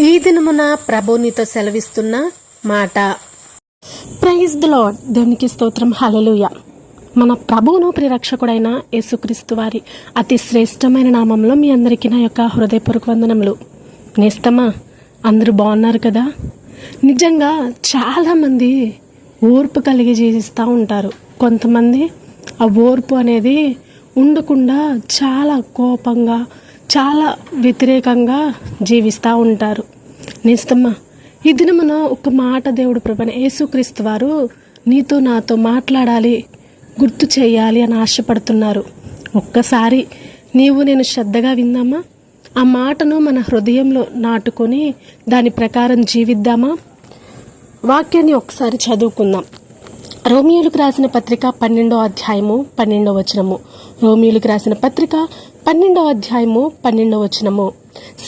ఈ దినమున ప్రభు నీతో సెలవిస్తున్న మాట. ప్రైజ్ ద లాడ్ దేవునికి స్తోత్రం. హలలుయ మన ప్రభువును ప్రిరక్షకుడైన యేసుక్రీస్తు వారి అతి శ్రేష్టమైన నామంలో మీ అందరికీ నా యొక్క హృదయపూర్వక వందనములు. నేస్తమా అందరూ బాగున్నారు కదా? నిజంగా చాలామంది ఓర్పు కలిగి జీవిస్తూ ఉంటారు. కొంతమంది ఆ ఓర్పు అనేది ఉండకుండా చాలా కోపంగా చాలా వ్యతిరేకంగా జీవిస్తూ ఉంటారు. నేస్తమ్మా ఈ దినమున ఒక మాట దేవుడు ప్రభన యేసుక్రీస్తు వారు నీతో నాతో మాట్లాడాలి గుర్తు చేయాలి అని ఆశపడుతున్నారు. ఒక్కసారి నీవు నేను శ్రద్ధగా విందామా? ఆ మాటను మన హృదయంలో నాటుకొని దాని ప్రకారం జీవిద్దామా? వాక్యాన్ని ఒకసారి చదువుకుందాం. రోమియోలకు రాసిన పత్రిక పన్నెండో అధ్యాయము పన్నెండో వచనము. రోమియోలకు రాసిన పత్రిక పన్నెండో అధ్యాయము పన్నెండో వచనము.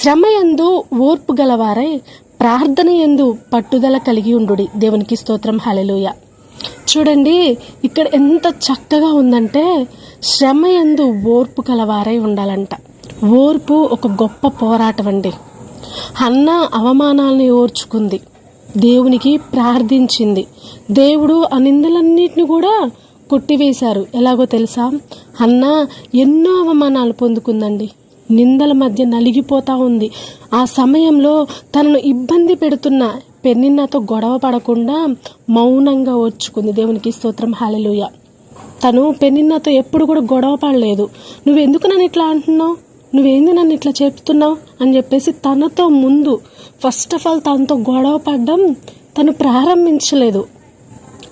శ్రమయందు ఓర్పు గలవారై ప్రార్థన ఎందు పట్టుదల కలిగి ఉండుడి. దేవునికి స్తోత్రం. హలెలుయ చూడండి ఇక్కడ ఎంత చక్కగా ఉందంటే శ్రమ ఎందు ఓర్పు కలవారై ఉండాలంట. ఓర్పు ఒక గొప్ప పోరాటం అండి అన్న అవమానాలని ఓర్చుకుంది. దేవునికి ప్రార్థించింది. దేవుడు ఆ నిందలన్నిటిని కూడా కొట్టివేశారు. ఎలాగో తెలుసా? అన్న ఎన్నో అవమానాలు పొందుకుందండి. నిందల మధ్య నలిగిపోతా ఉంది. ఆ సమయంలో తనను ఇబ్బంది పెడుతున్న పెన్నిన్నతో గొడవ పడకుండా మౌనంగా ఓర్చుకుంది. దేవునికి స్తోత్రం. హాలెలుయ తను పెన్నిన్నతో ఎప్పుడు కూడా గొడవ పడలేదు. నువ్వెందుకు నన్ను ఇట్లా అంటున్నావు? నువ్వేంది నన్ను ఇట్లా చెప్తున్నావు అని చెప్పేసి తనతో ముందు ఫస్ట్ ఆఫ్ ఆల్ తనతో గొడవ పడ్డం తను ప్రారంభించలేదు.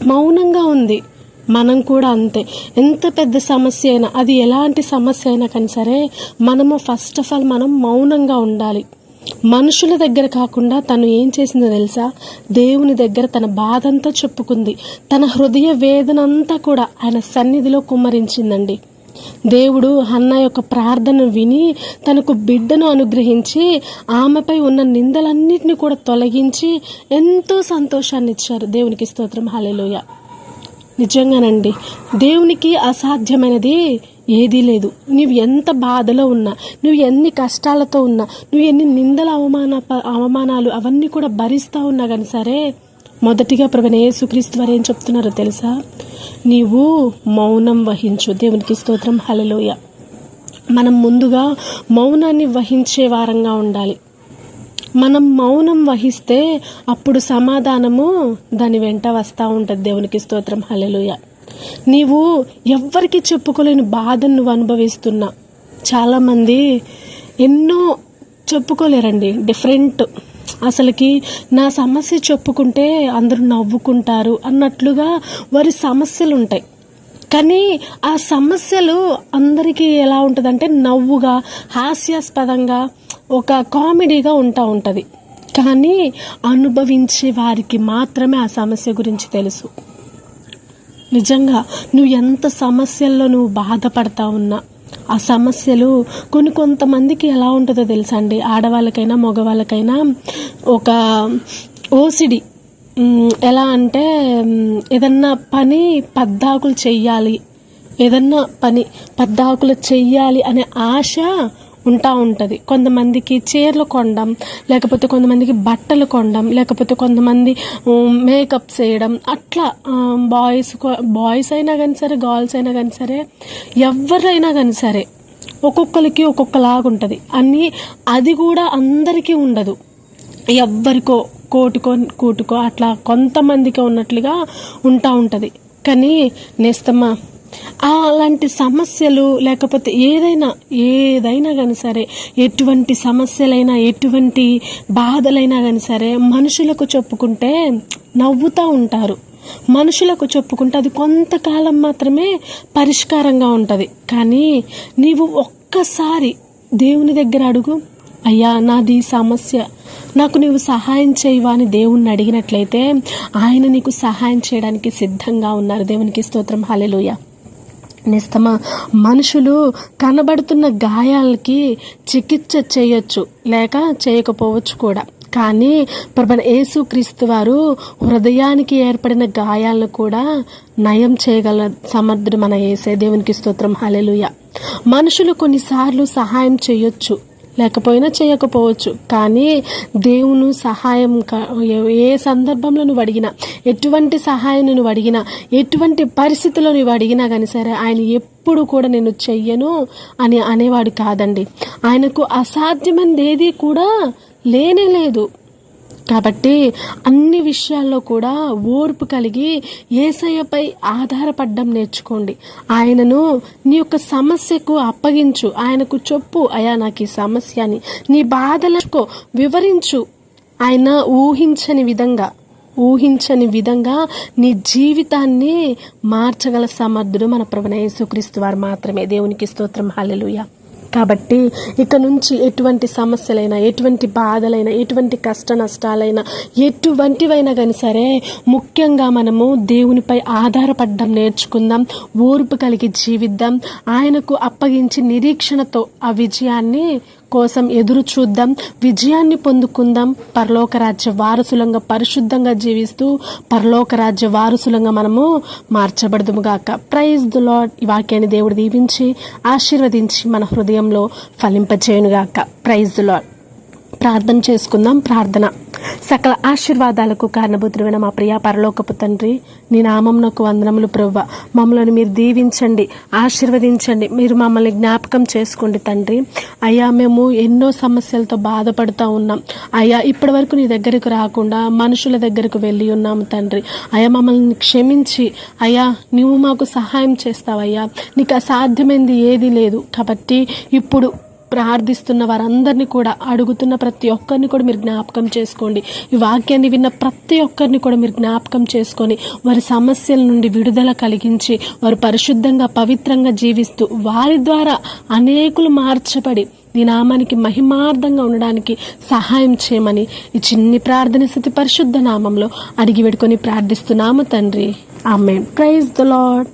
మౌనంగా ఉంది. మనం కూడా అంతే. ఎంత పెద్ద సమస్య అయినా అది ఎలాంటి సమస్య అయినా కానీ సరే మనము ఫస్ట్ ఆఫ్ ఆల్ మనం మౌనంగా ఉండాలి. మనుషుల దగ్గర కాకుండా తను ఏం చేసిందో తెలుసా? దేవుని దగ్గర తన బాధంతా చెప్పుకుంది. తన హృదయ వేదన అంతా కూడా ఆయన సన్నిధిలో కుమ్మరించిందండి. దేవుడు హన్న యొక్క ప్రార్థన విని తనకు బిడ్డను అనుగ్రహించి ఆమెపై ఉన్న నిందలన్నింటినీ కూడా తొలగించి ఎంతో సంతోషాన్ని ఇచ్చారు. దేవునికి స్తోత్రం. హాలేలోయ నిజంగానండి దేవునికి అసాధ్యమైనది ఏదీ లేదు. నువ్వు ఎంత బాధలో ఉన్నా నువ్వు ఎన్ని కష్టాలతో ఉన్నా నువ్వు ఎన్ని నిందల అవమాన అవమానాలు అవన్నీ కూడా భరిస్తూ ఉన్నా కానీ సరే మొదటిగా ప్రభుని యేసుక్రీస్తు వారు ఏం చెప్తున్నారో తెలుసా? నీవు మౌనం వహించు. దేవునికి స్తోత్రం. హలలోయ మనం ముందుగా మౌనాన్ని వహించే వారంగా ఉండాలి. మనం మౌనం వహిస్తే అప్పుడు సమాధానము దాని వెంట వస్తూ ఉంటుంది. దేవునికి స్తోత్రం. హలలోయ నీవు ఎవ్వరికి చెప్పుకోలేని బాధను నువ్వు అనుభవిస్తున్నా. చాలామంది ఎన్నో చెప్పుకోలేరండి. డిఫరెంట్ అసలుకి నా సమస్య చెప్పుకుంటే అందరూ నవ్వుకుంటారు అన్నట్లుగా వారి సమస్యలు ఉంటాయి కానీ ఆ సమస్యలు అందరికీ ఎలా ఉంటుందంటే నవ్వుగా హాస్యాస్పదంగా ఒక కామెడీగా ఉంటా ఉంటుంది. కానీ అనుభవించే వారికి మాత్రమే ఆ సమస్య గురించి తెలుసు. నిజంగా నువ్వు ఎంత సమస్యల్లో నువ్వు బాధపడతా ఉన్నా ఆ సమస్యలు కొన్ని కొంతమందికి ఎలా ఉంటుందో తెలుసా అండి ఆడవాళ్ళకైనా మగవాళ్ళకైనా ఒక ఓసిడి ఎలా అంటే ఏదన్నా పని పద్దాకులు చెయ్యాలి. ఏదన్నా పని పద్దాకులు చెయ్యాలి అనే ఆశ ఉంటా ఉంటుంది. కొంతమందికి చీరలు కొనడం లేకపోతే కొంతమందికి బట్టలు కొనడం లేకపోతే కొంతమంది మేకప్ చేయడం అట్లా బాయ్స్ బాయ్స్ అయినా కానీ సరే గర్ల్స్ అయినా కానీ సరే ఎవరైనా కానీ సరే ఒక్కొక్కరికి ఒక్కొక్కలాగా ఉంటుంది. అన్నీ అది కూడా అందరికీ ఉండదు. ఎవ్వరికో కోటుకో కూటుకో అట్లా కొంతమందికి ఉన్నట్లుగా ఉంటా ఉంటుంది. కానీ నేస్తమ్మా అలాంటి సమస్యలు లేకపోతే ఏదైనా ఏదైనా కానీ సరే ఎటువంటి సమస్యలైనా ఎటువంటి బాధలైనా కానీ సరే మనుషులకు చెప్పుకుంటే నవ్వుతూ ఉంటారు. మనుషులకు చెప్పుకుంటే అది కొంతకాలం మాత్రమే పరిష్కారంగా ఉంటుంది. కానీ నీవు ఒక్కసారి దేవుని దగ్గర అడుగు అయ్యా నాది సమస్య. నాకు నీవు సహాయం చేయవా? అని దేవుణ్ణి అడిగినట్లయితే ఆయన నీకు సహాయం చేయడానికి సిద్ధంగా ఉన్నారు. దేవునికి స్తోత్రం. హలెలుయ నిస్తమా మనుషులు కనబడుతున్న గాయాలకి చికిత్స చేయొచ్చు లేక చేయకపోవచ్చు కూడా. కానీ ప్రభు యేసుక్రీస్తు వారు హృదయానికి ఏర్పడిన గాయాలను కూడా నయం చేయగల సమర్థుడు మన ఏసే దేవునికి స్తోత్రం. హలెలుయ మనుషులు కొన్నిసార్లు సహాయం చేయొచ్చు లేకపోయినా చేయకపోవచ్చు. కానీ దేవుని సహాయం ఏ- ఏ సందర్భంలో నువ్వు అడిగినా ఎటువంటి సహాయం నువ్వు అడిగినా ఎటువంటి పరిస్థితిలో నువ్వు అడిగినా కానీ సరే ఆయన ఎప్పుడు కూడా నేను చెయ్యను అని అనేవాడు కాదండి. ఆయనకు అసాధ్యమైనది ఏది కూడా లేనే లేదు. కాబట్టి అన్ని విషయాల్లో కూడా ఓర్పు కలిగి ఏసయ్యపై ఆధారపడడం నేర్చుకోండి. ఆయనను నీ యొక్క సమస్యకు అప్పగించు. ఆయనకు చెప్పు అయా నాకు ఈ సమస్య అని. నీ బాధలకు వివరించు. ఆయన ఊహించని విధంగా ఊహించని విధంగా నీ జీవితాన్ని మార్చగల సమర్థుడు మన ప్రభుణ యేసుక్రీస్తు వారు మాత్రమే. దేవునికి స్తోత్రం. హాలెలుయా కాబట్టి ఇక నుంచి ఎటువంటి సమస్యలైనా ఎటువంటి బాధలైనా ఎటువంటి కష్ట నష్టాలైనా ఎటువంటివైనా కానీ సరే ముఖ్యంగా మనము దేవునిపై ఆధారపడడం నేర్చుకుందాం ఓర్పు కలిగి జీవిద్దాం. ఆయనకు అప్పగించి నిరీక్షణతో ఆ విజయాన్ని కోసం ఎదురు చూద్దాం. విజయాన్ని పొందుకుందాం. పరలోక రాజ్య వారసులంగా పరిశుద్ధంగా జీవిస్తూ పరలోక రాజ్య వారసులంగా మనము మార్చబడదుముగాక ప్రైజ్ దు లాడ్ ఈ వాక్యాన్ని దేవుడు దీవించి ఆశీర్వదించి మన హృదయంలో ఫలింపచేయునుగాక. ప్రైజ్ దు లాడ్ ప్రార్థన చేసుకుందాం. ప్రార్థన. సకల ఆశీర్వాదాలకు కారణభూతుడైన మా ప్రియా పరలోకపు తండ్రి నీ నామంనకు వందనములు ప్రవ్వ. మమ్మల్ని మీరు దీవించండి ఆశీర్వదించండి మీరు మమ్మల్ని జ్ఞాపకం చేసుకోండి తండ్రి. అయ్యా మేము ఎన్నో సమస్యలతో బాధపడుతూ ఉన్నాం. అయ్యా ఇప్పటి వరకు నీ దగ్గరకు రాకుండా మనుషుల దగ్గరకు వెళ్ళి ఉన్నాము తండ్రి. అయ్యా మమ్మల్ని క్షమించి అయ్యా నువ్వు మాకు సహాయం చేస్తావయ్యా. నీకు అసాధ్యమైంది ఏదీ లేదు. కాబట్టి ఇప్పుడు ప్రార్థిస్తున్న వారందరినీ కూడా అడుగుతున్న ప్రతి ఒక్కరిని కూడా మీరు జ్ఞాపకం చేసుకోండి. ఈ వాక్యాన్ని విన్న ప్రతి ఒక్కరిని కూడా మీరు జ్ఞాపకం చేసుకొని వారి సమస్యల నుండి విడుదల కలిగించి వారు పరిశుద్ధంగా పవిత్రంగా జీవిస్తూ వారి ద్వారా అనేకులు మార్చబడి నీ నామానికి మహిమార్థంగా ఉండడానికి సహాయం చేయమని ఈ చిన్ని ప్రార్థన స్థితి పరిశుద్ధ నామంలో అడిగి పెట్టుకొని ప్రార్థిస్తున్నాము తండ్రి. ఆమె ప్రైజ్ ద లాడ్